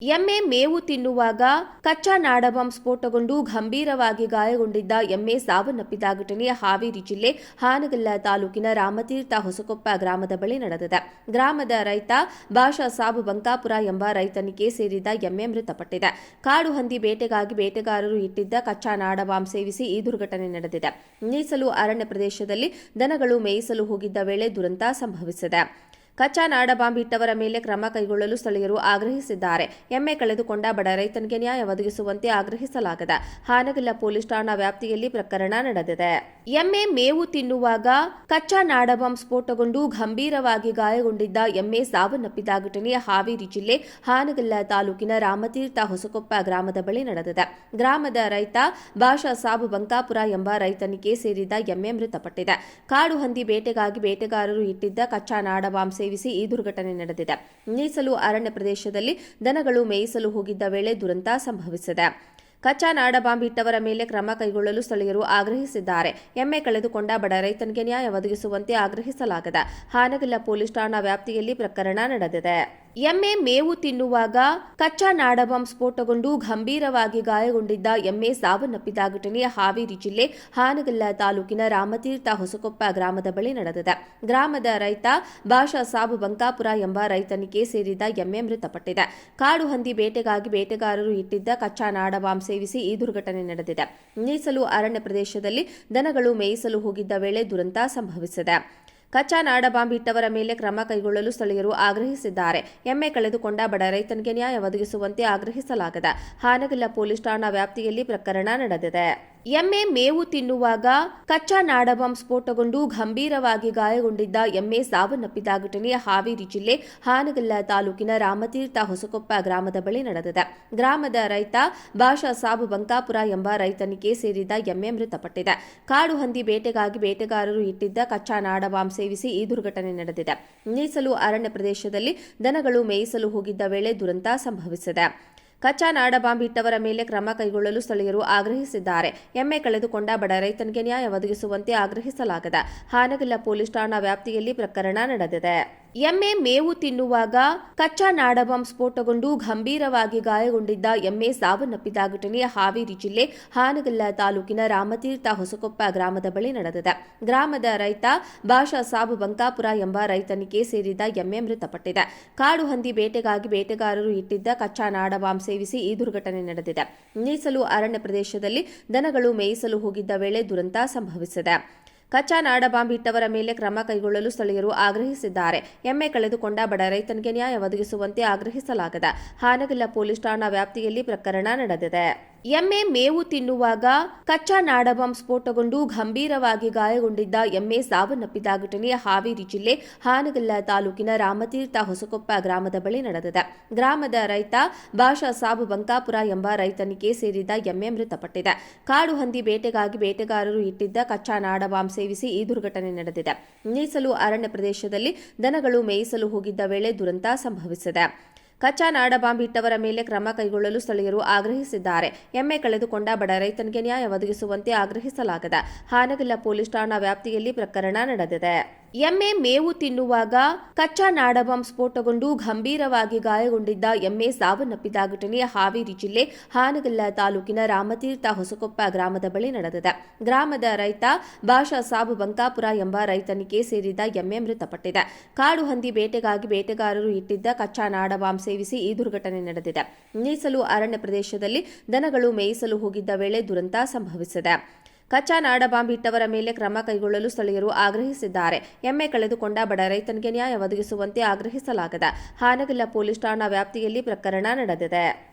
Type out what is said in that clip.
ಎಮ್ಮೆ ಮೇವು ತಿನ್ನುವಾಗ ಕಚ್ಚಾ ನಾಡಬಾಂಬ್ ಸ್ಫೋಟಗೊಂಡು ಗಂಭೀರವಾಗಿ ಗಾಯಗೊಂಡಿದ್ದ ಎಮ್ಮೆ ಸಾವನ್ನಪ್ಪಿದ ಘಟನೆ ಹಾವೇರಿ ಜಿಲ್ಲೆ ಹಾನಗಲ್ಲ ತಾಲೂಕಿನ ರಾಮತೀರ್ಥ ಹೊಸಕೊಪ್ಪ ಗ್ರಾಮದ ಬಳಿ ನಡೆದಿದೆ. ಗ್ರಾಮದ ರೈತ ಭಾಷಾ ಸಾಬು ಬಂಕಾಪುರ ಎಂಬ ರೈತನಿಗೆ ಸೇರಿದ ಎಮ್ಮೆ ಮೃತಪಟ್ಟಿದೆ. ಕಾಡು ಹಂದಿ ಬೇಟೆಗಾಗಿ ಬೇಟೆಗಾರರು ಇಟ್ಟಿದ್ದ ಕಚ್ಚಾ ನಾಡಬಾಂಬ್ ಸೇವಿಸಿ ಈ ದುರ್ಘಟನೆ ನಡೆದಿದೆ. ಮೀಸಲು ಅರಣ್ಯ ಪ್ರದೇಶದಲ್ಲಿ ದನಗಳು ಮೇಯಿಸಲು ಹೋಗಿದ್ದ ವೇಳೆ ದುರಂತ ಸಂಭವಿಸಿದೆ. ಕಚ್ಚಾ ನಾಡಬಾಂಬ್ ಇಟ್ಟವರ ಮೇಲೆ ಕ್ರಮ ಕೈಗೊಳ್ಳಲು ಸ್ಥಳೀಯರು ಆಗ್ರಹಿಸಿದ್ದಾರೆ. ಎಮ್ಮೆ ಕಳೆದುಕೊಂಡ ಬಡ ರೈತನಿಗೆ ನ್ಯಾಯ ಒದಗಿಸುವಂತೆ ಆಗ್ರಹಿಸಲಾಗಿದೆ. ಹಾನಗಲ್ಲ ಪೊಲೀಸ್ ಠಾಣಾ ವ್ಯಾಪ್ತಿಯಲ್ಲಿ ಪ್ರಕರಣ ನಡೆದಿದೆ. ಎಮ್ಮೆ ಮೇವು ತಿನ್ನುವಾಗ ಕಚ್ಚಾ ನಾಡಬಾಂಬ್ ಸ್ಫೋಟಗೊಂಡು ಗಂಭೀರವಾಗಿ ಗಾಯಗೊಂಡಿದ್ದ ಎಮ್ಮೆ ಸಾವನ್ನಪ್ಪಿದ ಘಟನೆ ಹಾವೇರಿ ಜಿಲ್ಲೆ ಹಾನಗಲ್ಲ ತಾಲೂಕಿನ ರಾಮತೀರ್ಥ ಹೊಸಕೊಪ್ಪ ಗ್ರಾಮದ ಬಳಿ ನಡೆದಿದೆ. ಗ್ರಾಮದ ರೈತ ಭಾಷಾ ಸಾಬು ಬಂಕಾಪುರ ಎಂಬ ರೈತನಿಗೆ ಸೇರಿದ ಎಮ್ಮೆ ಮೃತಪಟ್ಟಿದೆ. ಕಾಡು ಹಂದಿ ಬೇಟೆಗಾಗಿ ಬೇಟೆಗಾರರು ಇಟ್ಟಿದ್ದ ಕಚ್ಚಾ ನಾಡಬಾಂಬ್ ಸೇವಿಸಿ ಈ ದುರ್ಘಟನೆ ನಡೆದಿದೆ. ಮೀಸಲು ಅರಣ್ಯ ಪ್ರದೇಶದಲ್ಲಿ ದನಗಳು ಮೇಯಿಸಲು ಹೋಗಿದ್ದ ವೇಳೆ ದುರಂತ ಸಂಭವಿಸಿದೆ. ಕಚ್ಚಾ ನಾಡಬಾಂಬ್ ಇಟ್ಟವರ ಮೇಲೆ ಕ್ರಮ ಕೈಗೊಳ್ಳಲು ಸ್ಥಳೀಯರು ಆಗ್ರಹಿಸಿದ್ದಾರೆ. ಎಮ್ಮೆ ಕಳೆದುಕೊಂಡ ಬಡ ರೈತನಿಗೆ ನ್ಯಾಯ ಒದಗಿಸುವಂತೆ ಆಗ್ರಹಿಸಲಾಗಿದೆ. ಹಾನಗಲ್ಲ ಪೊಲೀಸ್ ಠಾಣಾ ವ್ಯಾಪ್ತಿಯಲ್ಲಿ ಪ್ರಕರಣ ನಡೆದಿದೆ. ಎಮ್ಮೆ ಮೇವು ತಿನ್ನುವಾಗ ಕಚ್ಚಾ ನಾಡಬಾಂಬ್ ಸ್ಫೋಟಗೊಂಡು ಗಂಭೀರವಾಗಿ ಗಾಯಗೊಂಡಿದ್ದ ಎಮ್ಮೆ ಸಾವನ್ನಪ್ಪಿದ ಘಟನೆ ಹಾವೇರಿ ಜಿಲ್ಲೆ ಹಾನಗಲ್ಲ ತಾಲೂಕಿನ ರಾಮತೀರ್ಥ ಹೊಸಕೊಪ್ಪ ಗ್ರಾಮದ ಬಳಿ ನಡೆದಿದೆ. ಗ್ರಾಮದ ರೈತ ಭಾಷಾ ಸಾಬು ಬಂಕಾಪುರ ಎಂಬ ರೈತನಿಗೆ ಸೇರಿದ ಎಮ್ಮೆ ಮೃತಪಟ್ಟಿದೆ. ಕಾಡು ಹಂದಿ ಬೇಟೆಗಾಗಿ ಬೇಟೆಗಾರರು ಇಟ್ಟಿದ್ದ ಕಚ್ಚಾ ನಾಡಬಾಂಬ್ ಸೇವಿಸಿ ಈ ದುರ್ಘಟನೆ ನಡೆದಿದೆ. ಮೀಸಲು ಅರಣ್ಯ ಪ್ರದೇಶದಲ್ಲಿ ದನಗಳು ಮೇಯಿಸಲು ಹೋಗಿದ್ದ ವೇಳೆ ದುರಂತ ಸಂಭವಿಸಿದೆ. ಕಚ್ಚಾ ನಾಡಬಾಂಬ್ ಇಟ್ಟವರ ಮೇಲೆ ಕ್ರಮ ಕೈಗೊಳ್ಳಲು ಸ್ಥಳೀಯರು ಆಗ್ರಹಿಸಿದ್ದಾರೆ. ಎಮ್ಮೆ ಕಳೆದುಕೊಂಡ ಬಡ ರೈತನಿಗೆ ನ್ಯಾಯ ಒದಗಿಸುವಂತೆ ಆಗ್ರಹಿಸಲಾಗಿದೆ. ಹಾನಗಲ್ಲ ಪೊಲೀಸ್ ಠಾಣಾ ವ್ಯಾಪ್ತಿಯಲ್ಲಿ ಪ್ರಕರಣ ನಡೆದಿದೆ. ಎಮ್ಮೆ ಮೇವು ತಿನ್ನುವಾಗ ಕಚ್ಚಾ ನಾಡಬಾಂಬ್ ಸ್ಫೋಟಗೊಂಡು ಗಂಭೀರವಾಗಿ ಗಾಯಗೊಂಡಿದ್ದ ಎಮ್ಮೆ ಸಾವನ್ನಪ್ಪಿದ ಘಟನೆ ಹಾವೇರಿ ಜಿಲ್ಲೆ ಹಾನಗಲ್ಲ ತಾಲೂಕಿನ ರಾಮತೀರ್ಥ ಹೊಸಕೊಪ್ಪ ಗ್ರಾಮದ ಬಳಿ ನಡೆದಿದೆ. ಗ್ರಾಮದ ರೈತ ಭಾಷಾ ಸಾಬು ಬಂಕಾಪುರ ಎಂಬ ರೈತನಿಗೆ ಸೇರಿದ ಎಮ್ಮೆ ಮೃತಪಟ್ಟಿದೆ. ಕಾಡು ಹಂದಿ ಬೇಟೆಗಾಗಿ ಬೇಟೆಗಾರರು ಇಟ್ಟಿದ್ದ ಕಚ್ಚಾ ನಾಡಬಾಂಬ್ ಸೇವಿಸಿ ಈ ದುರ್ಘಟನೆ ನಡೆದಿದೆ. ಮೀಸಲು ಅರಣ್ಯ ಪ್ರದೇಶದಲ್ಲಿ ದನಗಳು ಮೇಯಿಸಲು ಹೋಗಿದ್ದ ವೇಳೆ ದುರಂತ ಸಂಭವಿಸಿದೆ. ಕಚ್ಚಾ ನಾಡಬಾಂಬ್ ಇಟ್ಟವರ ಮೇಲೆ ಕ್ರಮ ಕೈಗೊಳ್ಳಲು ಸ್ಥಳೀಯರು ಆಗ್ರಹಿಸಿದ್ದಾರೆ. ಎಮ್ಮೆ ಕಳೆದುಕೊಂಡ ಬಡ ರೈತನಿಗೆ ನ್ಯಾಯ ಒದಗಿಸುವಂತೆ ಆಗ್ರಹಿಸಲಾಗಿದೆ. ಹಾನಗಲ್ಲ ಪೊಲೀಸ್ ಠಾಣಾ ವ್ಯಾಪ್ತಿಯಲ್ಲಿ ಪ್ರಕರಣ ನಡೆದಿದೆ. ಎಮ್ಮೆ ಮೇವು ತಿನ್ನುವಾಗ ಕಚ್ಚಾ ನಾಡಬಾಂಬ್ ಸ್ಫೋಟಗೊಂಡು ಗಂಭೀರವಾಗಿ ಗಾಯಗೊಂಡಿದ್ದ ಎಮ್ಮೆ ಸಾವನ್ನಪ್ಪಿದ ಘಟನೆ ಹಾವೇರಿ ಜಿಲ್ಲೆ ಹಾನಗಲ್ಲ ತಾಲೂಕಿನ ರಾಮತೀರ್ಥ ಹೊಸಕೊಪ್ಪ ಗ್ರಾಮದ ಬಳಿ ನಡೆದಿದೆ. ಗ್ರಾಮದ ರೈತ ಭಾಷಾ ಸಾಬು ಬಂಕಾಪುರ ಎಂಬ ರೈತನಿಗೆ ಸೇರಿದ ಎಮ್ಮೆ ಮೃತಪಟ್ಟಿದೆ. ಕಾಡು ಹಂದಿ ಬೇಟೆಗಾಗಿ ಬೇಟೆಗಾರರು ಇಟ್ಟಿದ್ದ ಕಚ್ಚಾ ನಾಡಬಾಂಬ್ ಸೇವಿಸಿ ಈ ದುರ್ಘಟನೆ ನಡೆದಿದೆ. ಮೀಸಲು ಅರಣ್ಯ ಪ್ರದೇಶದಲ್ಲಿ ದನಗಳು ಮೇಯಿಸಲು ಹೋಗಿದ್ದ ವೇಳೆ ದುರಂತ ಸಂಭವಿಸಿದೆ. ಕಚ್ಚಾ ನಾಡಬಾಂಬ್ ಇಟ್ಟವರ ಮೇಲೆ ಕ್ರಮ ಕೈಗೊಳ್ಳಲು ಸ್ಥಳೀಯರು ಆಗ್ರಹಿಸಿದ್ದಾರೆ. ಎಮ್ಮೆ ಕಳೆದುಕೊಂಡ ಬಡ ರೈತನಿಗೆ ನ್ಯಾಯ ಒದಗಿಸುವಂತೆ ಆಗ್ರಹಿಸಲಾಗಿದೆ. ಹಾನಗಲ್ಲ ಪೊಲೀಸ್ ಠಾಣಾ ವ್ಯಾಪ್ತಿಯಲ್ಲಿ ಪ್ರಕರಣ ನಡೆದಿದೆ. ಎಮ್ಮೆ ಮೇವು ತಿನ್ನುವಾಗ ಕಚ್ಚಾ ನಾಡಬಾಂಬ್ ಸ್ಫೋಟಗೊಂಡು ಗಂಭೀರವಾಗಿ ಗಾಯಗೊಂಡಿದ್ದ ಎಮ್ಮೆ ಸಾವನ್ನಪ್ಪಿದ ಘಟನೆ ಹಾವೇರಿ ಜಿಲ್ಲೆ ಹಾನಗಲ್ಲ ತಾಲೂಕಿನ ರಾಮತೀರ್ಥ ಹೊಸಕೊಪ್ಪ ಗ್ರಾಮದ ಬಳಿ ನಡೆದಿದೆ. ಗ್ರಾಮದ ರೈತ ಭಾಷಾ ಸಾಬು ಬಂಕಾಪುರ ಎಂಬ ರೈತನಿಗೆ ಸೇರಿದ ಎಮ್ಮೆ ಮೃತಪಟ್ಟಿದೆ. ಕಾಡು ಹಂದಿ ಬೇಟೆಗಾಗಿ ಬೇಟೆಗಾರರು ಇಟ್ಟಿದ್ದ ಕಚ್ಚಾ ನಾಡಬಾಂಬ್ ಸೇವಿಸಿ ಈ ದುರ್ಘಟನೆ ನಡೆದಿದೆ. ಮೀಸಲು ಅರಣ್ಯ ಪ್ರದೇಶದಲ್ಲಿ ದನಗಳು ಮೇಯಿಸಲು ಹೋಗಿದ್ದ ವೇಳೆ ದುರಂತ ಸಂಭವಿಸಿದೆ. ಕಚ್ಚಾ ನಾಡಬಾಂಬ್ ಇಟ್ಟವರ ಮೇಲೆ ಕ್ರಮ ಕೈಗೊಳ್ಳಲು ಸ್ಥಳೀಯರು ಆಗ್ರಹಿಸಿದ್ದಾರೆ. ಎಮ್ಮೆ ಕಳೆದುಕೊಂಡ ಬಡ ರೈತನಿಗೆ ನ್ಯಾಯ ಒದಗಿಸುವಂತೆ ಆಗ್ರಹಿಸಲಾಗದ. ಹಾನಗಲ್ಲ ಪೊಲೀಸ್ ಠಾಣಾ ವ್ಯಾಪ್ತಿಯಲ್ಲಿ ಪ್ರಕರಣ ನಡೆದಿದೆ. ಎಮ್ಮೆ ಮೇವು ತಿನ್ನುವಾಗ ಕಚ್ಚಾ ನಾಡಬಾಂಬ್ ಸ್ಫೋಟಗೊಂಡು ಗಂಭೀರವಾಗಿ ಗಾಯಗೊಂಡಿದ್ದ ಎಮ್ಮೆ ಸಾವನ್ನಪ್ಪಿದ ಘಟನೆ ಹಾವೇರಿ ಜಿಲ್ಲೆ ಹಾನಗಲ್ಲ ತಾಲೂಕಿನ ರಾಮತೀರ್ಥ ಹೊಸಕೊಪ್ಪ ಗ್ರಾಮದ ಬಳಿ ನಡೆದಿದೆ. ಗ್ರಾಮದ ರೈತ ಭಾಷಾ ಸಾಬು ಬಂಕಾಪುರ ಎಂಬ ರೈತನಿಗೆ ಸೇರಿದ ಎಮ್ಮೆ ಮೃತಪಟ್ಟಿದೆ. ಕಾಡು ಹಂದಿ ಬೇಟೆಗಾಗಿ ಬೇಟೆಗಾರರು ಇಟ್ಟಿದ್ದ ಕಚ್ಚಾ ನಾಡಬಾಂಬ್ ಸೇವಿಸಿ ಈ ದುರ್ಘಟನೆ ನಡೆದಿದೆ. ಮೀಸಲು ಅರಣ್ಯ ಪ್ರದೇಶದಲ್ಲಿ ದನಗಳು ಮೇಯಿಸಲು ಹೋಗಿದ್ದ ವೇಳೆ ದುರಂತ ಸಂಭವಿಸಿದೆ. ಕಚ್ಚಾ ನಾಡಬಾಂಬ್ ಇಟ್ಟವರ ಮೇಲೆ ಕ್ರಮ ಕೈಗೊಳ್ಳಲು ಸ್ಥಳೀಯರು ಆಗ್ರಹಿಸಿದ್ದಾರೆ. ಎಮ್ಮೆ ಕಳೆದುಕೊಂಡ ಬಡ ರೈತನಿಗೆ ನ್ಯಾಯ ಒದಗಿಸುವಂತೆ ಆಗ್ರಹಿಸಲಾಗಿದೆ. ಹಾನಗಲ್ಲ ಪೊಲೀಸ್ ಠಾಣಾ ವ್ಯಾಪ್ತಿಯಲ್ಲಿ ಪ್ರಕರಣ ನಡೆದಿದೆ.